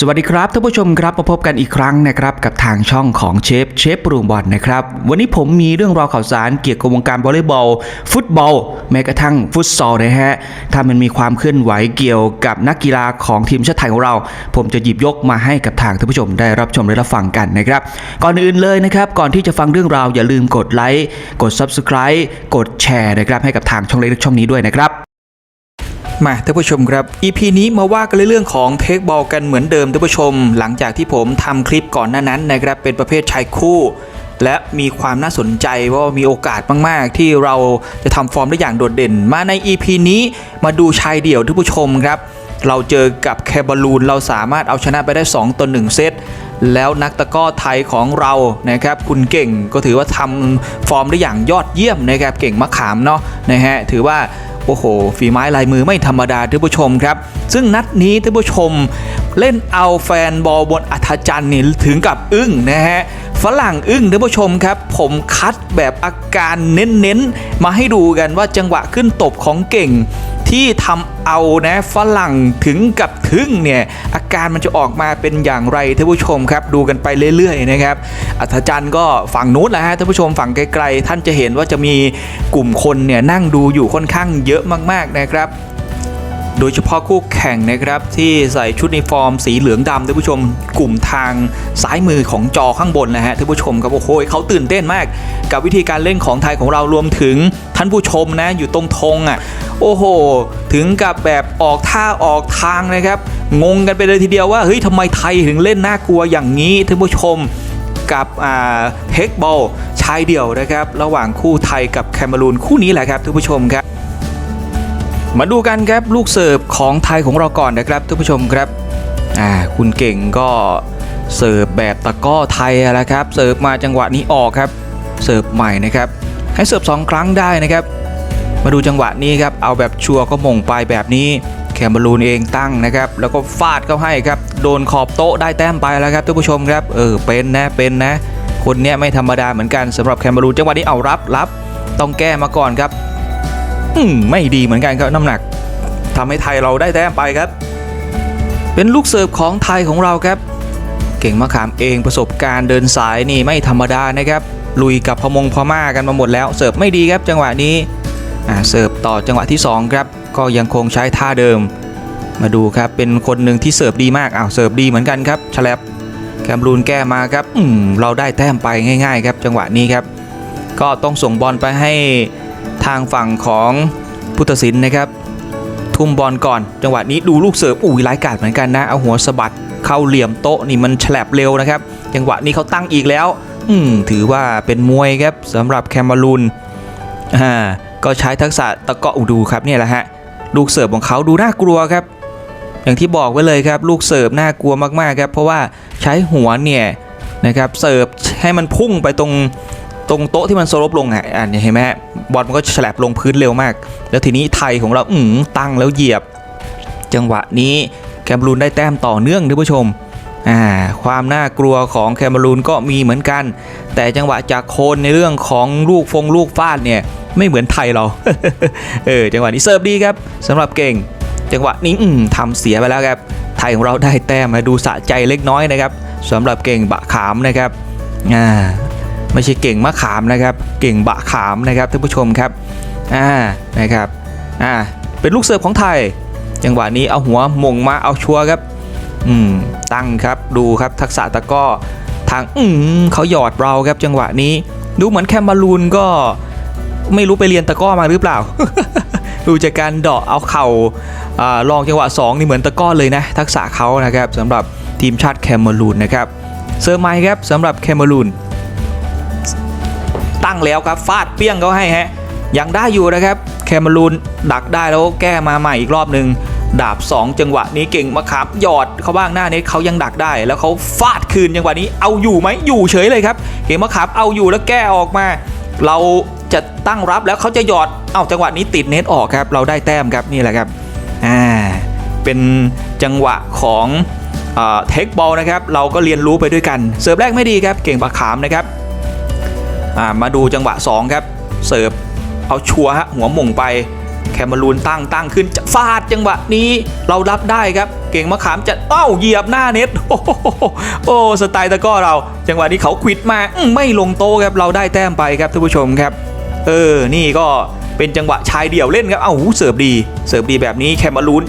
สวัสดีครับท่านผู้ชมครับมาพบกันอีกครั้งนะครับกับทางช่องของเชฟเชฟปรุงบอลนะครับวันนี้ผมมีเรื่องราวข่าวสารเกี่ยวกับวงการวอลเลย์บอล ฟุตบอล แม้กระทั่งฟุตซอลนะฮะถ้ามันมีความเคลื่อนไหวเกี่ยวกับนักกีฬาของทีมชาติไทยของเรา ผมจะหยิบยกมาให้กับทางท่านผู้ชมได้รับชมและรับฟังกันนะครับก่อนอื่นเลยนะครับก่อนที่จะฟังเรื่องราวอย่าลืมกดไลค์กด Subscribe กดแชร์นะครับให้กับทางช่องเล็กช่องนี้ด้วยนะครับ มาท่านผู้ชมครับ EP นี้มาว่ากันเรื่องของเทคบอลกันเหมือนเดิมท่านผู้ชม หลังจากที่ผมทำคลิปก่อนหน้านั้นนะครับเป็นประเภทชายคู่ และมีความน่าสนใจว่ามีโอกาสมาก ๆ ที่เราจะทำฟอร์มได้อย่างโดดเด่น มาใน EP นี้มาดูชายเดี่ยวท่านผู้ชมครับเราเจอกับแคบาลูนเราสามารถเอาชนะไปได้ 2ต่อ1เซตแล้วนักตะก้อไทยของเรานะครับคุณเก่งก็ถือว่าทำฟอร์มได้อย่างยอดเยี่ยมนะครับเก่งมะขามเนาะนะฮะถือว่า โอ้โห ฝีไม้ลายมือไม่ธรรมดาท่านผู้ชมครับ ซึ่งนัดนี้ท่านผู้ชม เล่นเอาแฟนบอลบนอัธจันทร์นี่ถึงกับอึ้งนะฮะฝรั่งอึ้งท่านผู้ชมครับ ผมคัดแบบอาการเน้นๆ มาให้ดูกันว่าจังหวะขึ้นตบของเก่ง ที่ทำเอานะฝรั่งถึงกับทึ่งเนี่ยอาการมันจะออกมาเป็นอย่างไรท่านผู้ชมครับ ดูกันไปเรื่อยๆนะครับอัธจันทร์ก็ฝั่งนู้นแหละฮะท่านผู้ชมฝั่งไกลๆท่านจะเห็นว่าจะมีกลุ่มคนเนี่ยนั่งดูอยู่ค่อนข้างเยอะมากๆนะครับ โดยเฉพาะคู่แข่งนะครับที่ใส่ชุดยูนิฟอร์มสีเหลืองดำท่านผู้ชมกลุ่มทางซ้ายมือของจอข้างบนนะฮะท่านผู้ชมครับโอ้โหเขาตื่นเต้นมาก กับวิธีการเล่นของไทยของเรารวมถึงท่านผู้ชมนะอยู่ตรงธงอะโอ้โห ถึงกับแบบออกท่าออกทางนะครับงงกันไปเลยทีเดียวว่าเฮ้ยทำไมไทยถึงเล่นน่ากลัวอย่างนี้ท่านผู้ชมกับเทคบอลชายเดี่ยวนะครับ ระหว่างคู่ไทยกับแคนารูนคู่นี้แหละครับท่านผู้ชมครับ มาดูกันครับลูกเสิร์ฟของไทยของเราก่อนนะครับท่านผู้ชมครับอ่าคุณเก่งก็เสิร์ฟแบบตะก้อไทยแล้วครับเสิร์ฟมาจังหวะนี้ออกครับเสิร์ฟใหม่นะครับให้เสิร์ฟสองครั้งได้นะครับ มาดูจังหวะนี้ครับเอาแบบชัวร์ก็มงไปแบบนี้แคมบรูนเองตั้งนะครับแล้วก็ฟาดเข้าให้ครับโดนขอบโต๊ะได้แต้มไปแล้วครับท่านผู้ชมครับเออเป็นนะเป็นนะ คนเนี้ยไม่ธรรมดาเหมือนกันสำหรับแคมบรูนจังหวะนี้เอารับรับต้องแก้มาก่อนครับ ไม่ดีเหมือนกันครับน้ำหนักทำให้ไทยเราได้แต้มไปครับ เป็นลูกเสิร์ฟของไทยของเราครับ เก่งมะขามเองประสบการณ์เดินสายนี่ไม่ธรรมดานะครับ ลุยกับพมงพม่ากันมาหมดแล้วเสิร์ฟไม่ดีครับจังหวะนี้เสิร์ฟต่อจังหวะที่สองครับ ก็ยังคงใช้ท่าเดิม มาดูครับเป็นคนหนึ่งที่เสิร์ฟดีมากอ้าวเสิร์ฟดีเหมือนกันครับฉลับแคมรูนแก้มาครับอืมเราได้แต้มไปง่าย ๆ ครับ จังหวะนี้ครับ ก็ต้องส่งบอลไปให้ ทางฝั่งของพุทธศิลป์นะครับทุ่มบอลก่อน จังหวะนี้ดูลูกเสิร์ฟอุ้ยร้ายกาจเหมือนกันนะเอาหัวสะบัดเข้าเหลี่ยมโต๊ะนี่มันแฉลบเร็วนะครับ จังหวะนี้เขาตั้งอีกแล้ว อืมถือว่าเป็นมวยครับสำหรับแคมารูนอ่าก็ใช้ทักษะตะเกาะอูดูครับเนี่ยแหละฮะลูกเสิร์ฟของเขาดูน่ากลัวครับ อย่างที่บอกไว้เลยครับ ลูกเสิร์ฟน่ากลัวมากๆครับ เพราะว่าใช้หัวเนี่ยนะครับเสิร์ฟให้มันพุ่งไปตรง ตรงโต๊ะที่มันสลบลงอะอ่านเห็นไหมฮะบอลมันก็ฉลับลงพื้นเร็วมาก แล้วทีนี้ไทยของเราอืมตั้งแล้วเหยียบ จังหวะนี้แคมบรูนได้แต้มต่อเนื่องท่านผู้ชมอ่าความน่ากลัวของแคมบรูนก็มีเหมือนกัน แต่จังหวะจากโคนในเรื่องของลูกฟงลูกฟาดเนี่ยไม่เหมือนไทยเรา เออจังหวะนี้เสิร์ฟดีครับสำหรับเก่ง จังหวะนี้อืมทำเสียไปแล้วครับ ไทยของเราได้แต้มมาดูสะใจเล็กน้อยนะครับสำหรับเก่งบะขามนะครับอ่า ไม่ใช่เก่งมะขามนะครับ เก่งบะขามนะครับท่านผู้ชมครับอ่านะครับอ่าเป็นลูกเสิร์ฟของไทย จังหวะนี้เอาหัวมงมาเอาชัวครับอืมตั้งครับดูครับทักษะตะก้อทางอืมเขาหยอดเราครับจังหวะนี้ ดูเหมือนแคมบาลูนก็ไม่รู้ไปเรียนตะก้อมาหรือเปล่า ดูจากการเดาะเอาเข่าอ่าลองจังหวะสองนี่เหมือนตะก้อเลยนะ ทักษะเขานะครับสำหรับทีมชาติแคมเมรูนนะครับเซอร์ไมค์ครับสำหรับแคมเมรูน ตั้งแล้วครับฟาดเปี้ยงเขาให้ฮะยังได้อยู่นะครับแคมารูนดักได้แล้วแก้มาใหม่อีกรอบหนึ่งดาบ 2 จังหวะนี้เก่งมะขามหยอดเขาบ้างหน้านี้เขายังดักได้ แล้วเขาฟาดคืนจังหวะนี้เอาอยู่ไหมอยู่เฉยเลยครับเก่งมะขามเอาอยู่แล้วแก้ออกมา เราจะตั้งรับแล้วเขาจะหยอดเอาจังหวะนี้ติดเน็ตออกครับเราได้แต้มครับนี่แหละครับอ่าเป็นจังหวะของเทคบอลนะครับเราก็เรียนรู้ไปด้วยกันเสิร์ฟแรกไม่ดีครับเก่งมะขามนะครับ มาดูจังหวะ 2 ครับ เสิร์ฟเอาชัวฮะหัวม่งไป แคมารูนตั้งตั้งขึ้นจะฟาดจังหวะนี้เรารับได้ครับ เก่งมะขามจะเอ้าเหยียบหน้าเน็ตโอ้โอ้สไตล์ตะก้อเรา จังหวะนี้เขาควิดมาไม่ลงโตครับเราได้แต้มไปครับท่านผู้ชมครับ เออนี่ก็เป็นจังหวะชายเดี่ยวเล่นครับ เอ้าหูเสิร์ฟดี เสิร์ฟดีแบบนี้แคมารูน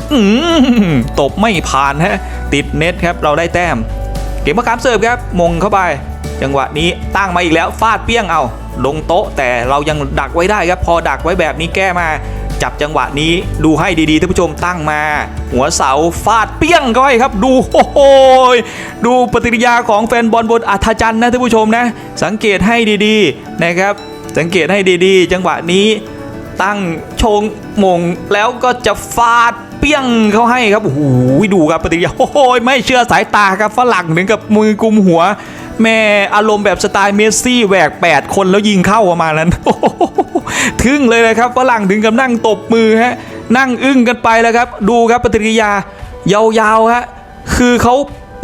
ตบไม่ผ่านฮะ ติดเน็ตครับ เราได้แต้ม เก่งมะขามเสิร์ฟครับ มงเข้าไป จังหวะนี้ตั้งมาอีกแล้วฟาดเปี้ยงเอา ลงโต๊ะแต่เรายังดักไว้ได้ครับ พอดักไว้แบบนี้แก้มา จับจังหวะนี้ดูให้ดีๆท่านผู้ชมตั้งมา หัวเสาฟาดเปี้ยงเข้าไปครับ ดูโอ้โหดูปฏิกิริยาของแฟนบอลบนอัธจันทร์นะท่านผู้ชมนะ สังเกตให้ดีๆนะครับ สังเกตให้ดีๆ จังหวะนี้ตั้งชงมงแล้วก็จะฟาดเปี้ยงเขาให้ครับโอ้โหดูครับปฏิกิริยาโอ้โหไม่เชื่อสายตาครับฝรั่งถึงกับมือกุมหัว แม่อารมณ์แบบสไตล์เมสซี่แหวก 8 คนแล้วยิงเข้าประมาณนั้นโอ้โหทึ่งเลยนะครับฝรั่งถึงกับนั่งตบมือฮะนั่งอึ้งกันไปแล้วครับ ดูครับปฏิกิริยายาวๆฮะคือเขา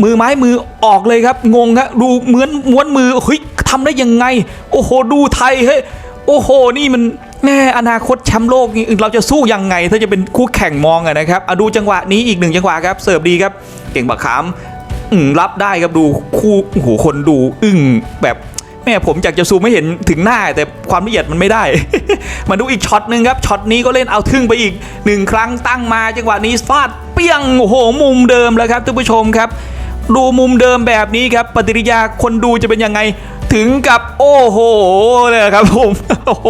มือไม้มือออกเลยครับ งงครับดูเหมือนม้วนมือเฮ้ยทำได้ยังไง โอ้โหดูไทยเฮ้ยโอ้โหนี่มันแน่อนาคตแชมป์โลกนี่เราจะสู้ยังไง ถ้าจะเป็นคู่แข่งมองอะนะครับอดูจังหวะนี้อีกหนึ่งจังหวะครับเสิร์ฟดีครับ เก่งบักขาม อืมรับได้ครับดูคู่โอ้โหคนดู อึ้งแบบแม่ผมอยากจะซูมไม่เห็นถึงหน้า แต่ความละเอียดมันไม่ได้ มาดูอีกช็อตหนึ่งครับช็อตนี้ก็เล่นเอาทึ่งไปอีกหนึ่งครั้งตั้งมาจังหวะนี้ฟาดเปี้ยงโอ้โหมุมเดิมแล้วครับท่านผู้ชมครับ ดูมุมเดิมแบบนี้ครับปฏิกิริยาคนดูจะเป็นยังไงถึงกับโอ้โหเลยครับผมโอ้โห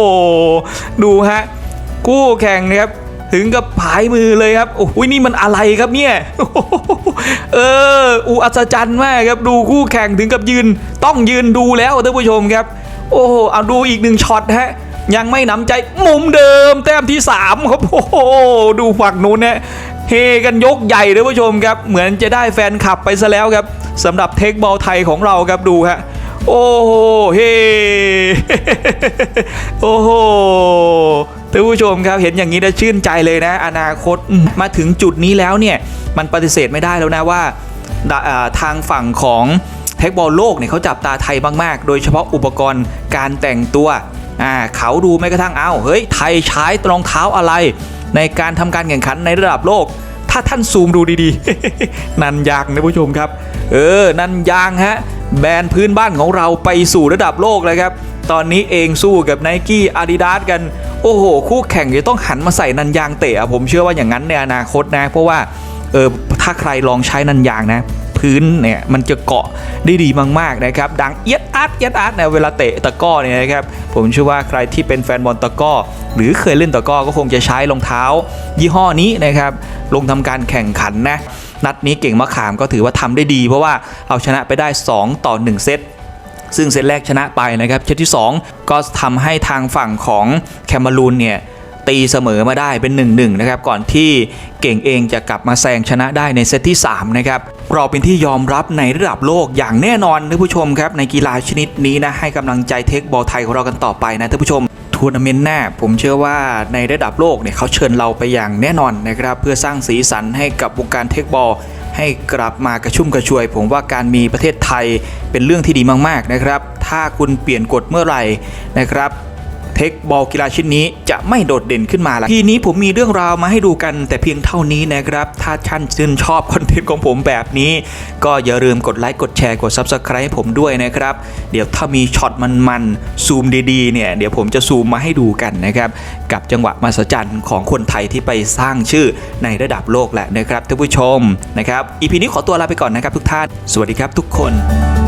ดูฮะคู่แข่งนะครับ ถึงกับผายมือเลยครับโอ้โหนี่มันอะไรครับเนี่ยเอออูอัศจรรย์มากครับดูคู่แข่งถึงกับยืน ต้องยืนดูแล้วท่านผู้ชมครับ โอ้โหเอาดูอีกหนึ่งช็อตฮะยังไม่หนำใจมุมเดิม แต้มที่ 3 ครับโอ้โหดูฝั่งนู้นเนะเฮกันยกใหญ่ท่านผู้ชมครับ เหมือนจะได้แฟนคลับไปซะแล้วครับสำหรับเทคบอลไทยของเราครับดูฮะ โอ้โหเฮโอ้โหท่านผู้ชมครับเห็นอย่างนี้แล้วชื่นใจเลยนะ อนาคตมาถึงจุดนี้แล้วเนี่ย มันปฏิเสธไม่ได้แล้วนะว่าทางฝั่งของเทคบอลโลกเนี่ยเขาจับตาไทยมากๆ โดยเฉพาะอุปกรณ์การแต่งตัวอ่าเขาดูแม้กระทั่งเอาเฮ้ยไทยใช้รองเท้าอะไร ในการทำการแข่งขันในระดับโลก ถ้าท่านซูมดูดีๆ นันยางนะผู้ชมครับ เออ นันยางฮะ แบรนด์พื้นบ้านของเราไปสู่ระดับโลกเลยครับ ตอนนี้เองสู้กับ n i กี้ Adidas กัน โอ้โห คู่แข่งจะต้องหันมาใส่นันยางเตะผมเชื่อว่าอย่างนั้นในอนาคตนะ เพราะว่าเออถ้าใครลองใช้นันยางนะพื้นเนี่ยมันจะเกาะได้ดีมากๆนะครับ ดังเอียดอาร์ตเอียดอาร์ตเนี่ยเวลาเตะตะก้อเนี่ยนะครับผมเชื่อว่าใครที่เป็นแฟนบอลตะก้อ หรือเคยเล่นตะก้อก็คงจะใช้รองเท้า ยี่ห้อนี้นะครับลงทำการแข่งขันนะ นัดนี้เก่งมะขามก็ถือว่าทำได้ดี เพราะว่าเอาชนะไปได้ 2 ต่อ 1 เซตซึ่งเซตแรกชนะไปนะครับเซตที่ 2 ก็ทำให้ทางฝั่งของแคมารูนเนี่ยตีเสมอมาได้เป็น 1-1 นะครับ ก่อนที่เก่งเองจะกลับมาแซงชนะได้ในเซตที่ 3 นะครับ เราเป็นที่ยอมรับในระดับโลกอย่างแน่นอนท่านผู้ชมครับ ในกีฬาชนิดนี้นะ ให้กำลังใจเทคบอลไทยของเรากันต่อไปนะท่านผู้ชม ทัวร์นาเมนต์หน้า ผมเชื่อว่าในระดับโลกเนี่ยเขาเชิญเราไปอย่างแน่นอนนะครับเพื่อสร้างสีสันให้กับวงการเทคบอลให้กลับมากระชุ่มกระชวย ผมว่าการมีประเทศไทยเป็นเรื่องที่ดีมากๆนะครับ ถ้าคุณเปลี่ยนกฎเมื่อไหร่นะครับ เทคบอลกีฬาชิ้นนี้จะไม่โดดเด่นขึ้นมาละทีนี้ผมมีเรื่องราวมาให้ดูกันแต่เพียงเท่านี้นะครับ ถ้าท่านชื่นชอบคอนเทนต์ของผมแบบนี้ ก็อย่าลืมกดไลค์กดแชร์กด Subscribe ให้ผมด้วยนะครับ เดี๋ยวถ้ามีช็อตมันๆซูมดีๆเนี่ยเดี๋ยวผมจะซูมมาให้ดูกันนะครับ กับจังหวะมหัศจรรย์ของคนไทยที่ไปสร้างชื่อในระดับโลกแหละนะครับท่านผู้ชมนะครับอีพีนี้ขอตัวลาไปก่อนนะครับทุกท่าน สวัสดีครับทุกคน